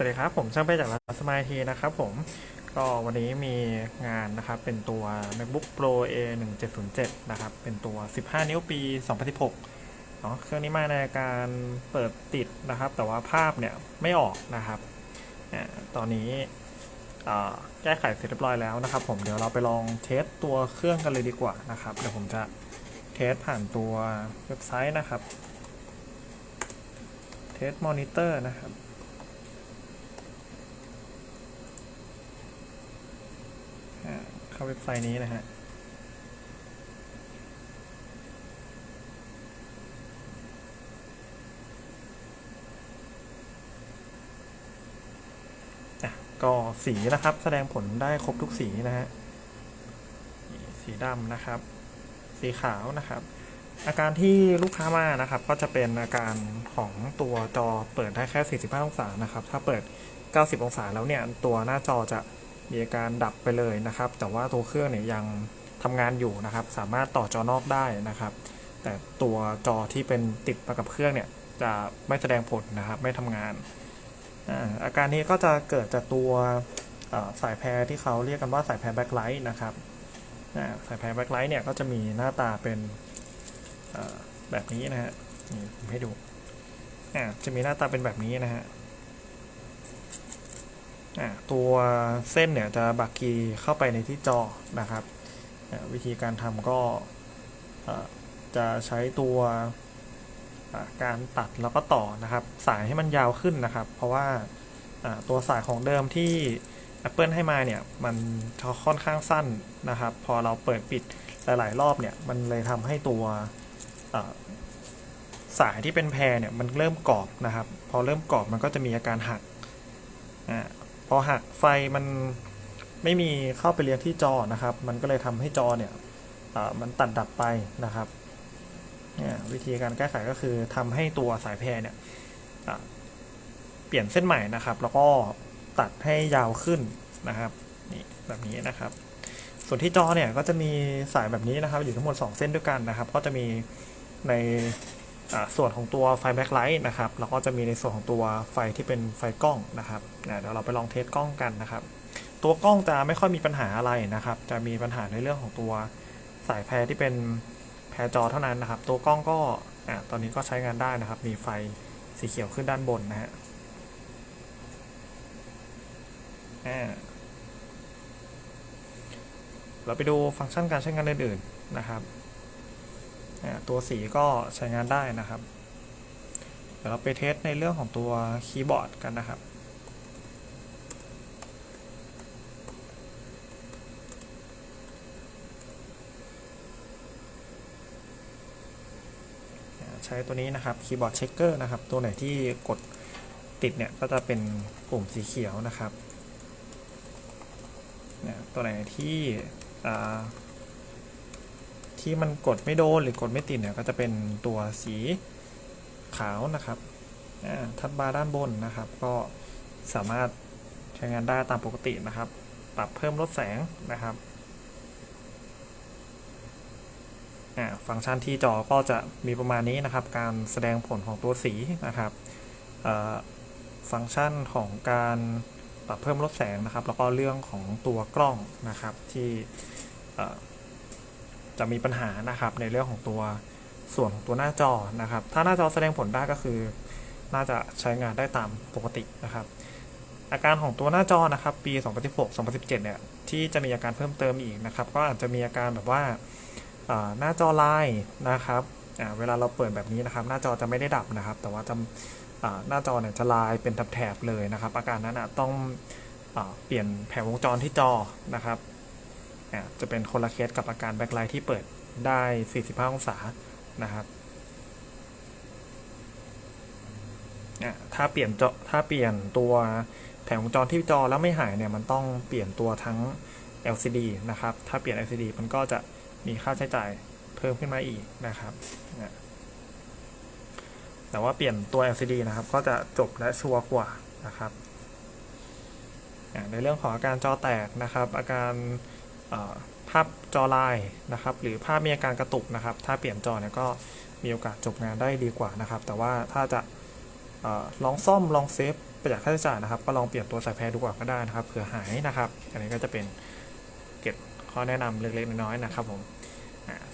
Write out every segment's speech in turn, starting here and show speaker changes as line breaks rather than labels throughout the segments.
สวัสดีครับผมช่างไปจากร้านสมายทีนะครับผมก็วันนี้มีงานนะครับเป็นตัว MacBook Pro A 1 7 0 7นะครับเป็นตัว 15 นิ้วปี 2016เนาะเครื่องนี้มาในการเปิดติดนะครับ แต่ว่าภาพเนี่ยไม่ออกนะครับอ่าตอนนี้อ่าแก้ไขเสร็จเรียบร้อยแล้วนะครับ ผมเดี๋ยวเราไปลองเทสตัวเครื่องกันเลยดีกว่านะครับเดี๋ยวผมจะเทสผ่านตัวเว็บไซต์นะครับเทสมอนิเตอร์นะครับ อ่า เข้าเว็บไซต์นี้นะฮะก็สีนะครับ แสดงผลได้ครบทุกสีนะฮะสีดำนะครับ สีขาวนะครับ อาการที่ลูกค้ามานะครับ ก็จะเป็นอาการของตัวจอเปิดได้แค่ 45 องศานะครับ ถ้าเปิด 90 องศาแล้วเนี่ย ตัวหน้าจอจะ มีอาการดับไปเลยนะครับ แต่ว่าตัวเครื่องเนี่ยยังทำงานอยู่นะครับ สามารถต่อจอนอกได้นะครับ แต่ตัวจอที่เป็นติดมากับเครื่องเนี่ยจะไม่แสดงผลนะครับไม่ทำงานอาการนี้ก็จะเกิดจากตัวสายแพรที่เขาเรียกกันว่าสายแพรแบ็คไลท์นะครับสายแพรแบ็คไลท์เนี่ยก็จะมีหน้าตาเป็นแบบนี้นะฮะนี่ผมให้ดูจะมีหน้าตาเป็นแบบนี้นะฮะ ตัวเส้นเนี่ยจะบักกีเข้าไปในที่จอนะครับ วิธีการทำก็จะใช้ตัวการตัดแล้วก็ต่อนะครับ สายให้มันยาวขึ้นนะครับ เพราะว่าตัวสายของเดิมที่ Apple ให้มาเนี่ยมันค่อนข้างสั้นนะครับ พอเราเปิดปิดหลาย ๆ รอบเนี่ยมันเลยทำให้ตัวสายที่เป็นแพรเนี่ยมันเริ่มกรอบนะครับ พอเริ่มกรอบมันก็จะมีอาการหักอ่า พอหักไฟมันไม่มีเข้าไปเลี้ยงที่จอนะครับ มันก็เลยทำให้จอเนี่ยมันตัดดับไปนะครับเนี่ยวิธีการแก้ไขก็คือทำให้ตัวสายแพรเนี่ยเปลี่ยนเส้นใหม่นะครับ แล้วก็ตัดให้ยาวขึ้นนะครับนี่แบบนี้นะครับ ส่วนที่จอเนี่ยก็จะมีสายแบบนี้นะครับ อยู่ทั้งหมด 2 เส้นด้วยกันนะครับ ก็จะมีใน ส่วนของตัวไฟแบ็คไลท์นะครับแล้วก็จะมีในส่วนของตัวไฟที่เป็นไฟกล้องนะครับเดี๋ยวเราไปลองเทสกล้องกันนะครับ ตัวกล้องจะไม่ค่อยมีปัญหาอะไรนะครับ จะมีปัญหาในเรื่องของตัวสายแพรที่เป็นแพรจอเท่านั้นนะครับ ตัวกล้องก็ตอนนี้ก็ใช้งานได้นะครับ มีไฟสีเขียวขึ้นด้านบนนะฮะเราไปดูฟังก์ชันการใช้งานอื่นๆนะครับ ตัวสีก็ใช้งานได้นะครับ เดี๋ยวเราไปเทสในเรื่องของตัวคีย์บอร์ดกันนะครับใช้ตัวนี้นะครับคีย์บอร์ดเช็คเกอร์นะครับ ตัวไหนที่กดติดเนี่ยก็จะเป็นปุ่มสีเขียวนะครับ ตัวไหนที่ ที่มันกดไม่โดนหรือกดไม่ติดเนี่ยก็จะเป็นตัวสีขาวนะครับทัดบาร์ด้านบนนะครับ ก็สามารถใช้งานได้ตามปกตินะครับ ปรับเพิ่มลดแสงนะครับฟังก์ชันที่จอก็จะมีประมาณนี้นะครับ การแสดงผลของตัวสีนะครับฟังก์ชันของการปรับเพิ่มลดแสงนะครับ แล้วก็เรื่องของตัวกล้องนะครับที่ จะมีปัญหานะครับในเรื่องของตัวส่วนของตัวหน้าจอนะครับ ถ้าหน้าจอแสดงผลได้ก็คือ น่าจะใช้งานได้ตามปกตินะครับ อาการของตัวหน้าจอนะครับ ปี 2016 2017 เนี่ย ที่จะมีอาการเพิ่มเติมอีกนะครับ ก็อาจจะมีอาการแบบว่าหน้าจอลายนะครับเวลาเราเปิดแบบนี้นะครับ หน้าจอจะไม่ได้ดับนะครับ แต่ว่าจะหน้าจอเนี่ยจะลายเป็นแถบๆเลยนะครับ อาการนั้นต้องอเปลี่ยนแผงวงจรที่จอนะครับ จะเป็นคนละเคสกับอาการแบ็คไลท์ที่เปิดได้ 45 องศานะครับถ้าเปลี่ยนจอถ้าเปลี่ยนตัวแผงวงจรที่จอแล้วไม่หายเนี่ยมันต้องเปลี่ยนตัวทั้ง LCD นะครับ ถ้าเปลี่ยน LCD มันก็จะมีค่าใช้จ่ายเพิ่มขึ้นมาอีกนะครับ แต่ว่าเปลี่ยนตัว LCD นะครับ ก็จะจบและชัวร์กว่านะครับ ในเรื่องของอาการจอแตกนะครับ อาการ ภาพจอลายนะครับ หรือภาพมีอาการกระตุกนะครับ ถ้าเปลี่ยนจอเนี่ยก็มีโอกาสจบงานได้ดีกว่านะครับ แต่ว่าถ้าจะอลองซ่อมลองเซฟประหยัดค่าใช้จ่ายนะครับ ก็ลองเปลี่ยนตัวสายแพรดูก่อนก็ได้นะครับเผื่อหายนะครับ อันนี้ก็จะเป็นเก็บข้อแนะนำเล็กๆน้อยๆนะครับผม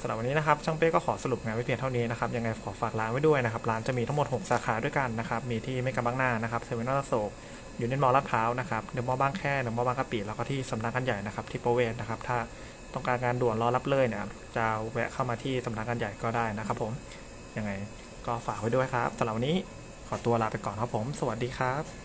สำหรับวันนี้นะครับช่างเป้ก็ขอสรุปงานไว้เพียงเท่านี้นะครับยังไงขอฝากร้านไว้ด้วยนะครับร้านจะมีทั้งหมด 6 สาขาด้วยกันนะครับมีที่เมกะบางหน้านะครับเซเว่นนอโศก อยู่ในมอลลาดพร้าวนะครับเดอะมอบางแคเดอะมอบางกะปิแล้วก็ที่สำนักงานใหญ่นะครับที่ประเวศนะครับ ถ้าต้องการงานด่วนรอรับเลยเนี่ยจะแวะเข้ามาที่สำนักงานใหญ่ก็ได้นะครับ ผมยังไงก็ฝากไว้ด้วยครับสำหรับวันนี้ขอตัวลาไปก่อนครับผม สวัสดีครับ